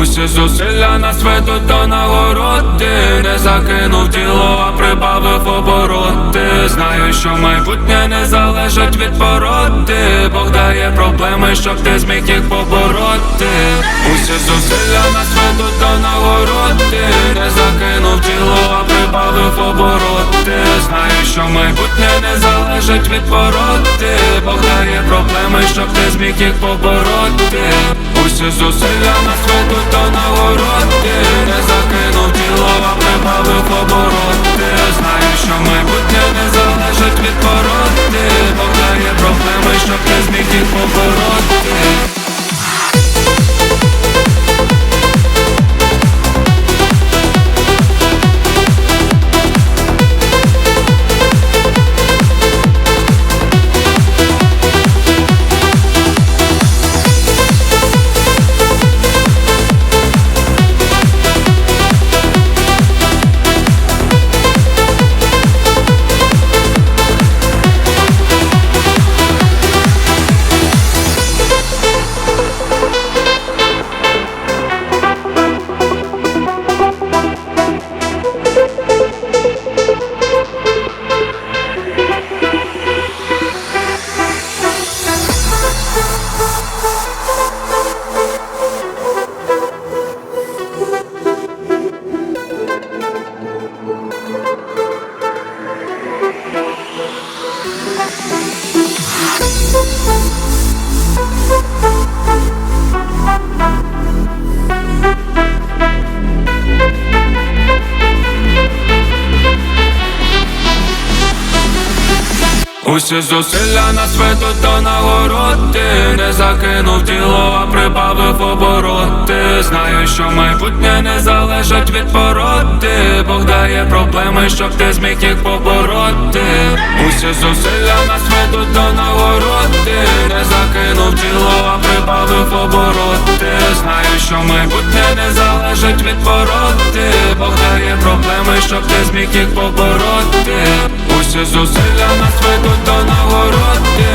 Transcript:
Усі зусилля на світу до нагороди Не закинув тіло, а прибавив обороти. Знаю, що майбутнє не залежить від породи. Бог дає проблеми, щоб ти зміг їх побороти. Усі зусилля на світу до нагороди Не закинув тіло, а прибавив обороти. Знаю, що майбутнє не залежить від породи. Бог дає проблеми, щоб ти зміг їх побороти. Усі зусилля на світу Усі зусилля на світу до нагороди Не закинув тіло, а прибавив обороти. Знаю, що майбутнє не залежить від породи. Бог дає проблеми, щоб ти зміг їх побороти. Усі зусилля на світу до нагороди Не закинув тіло, а прибавив обороти. Знаю, що майбутнє не залежить від породи. Бог дає проблеми, щоб ти зміг їх побороти Усі зусилля на світу до нагороди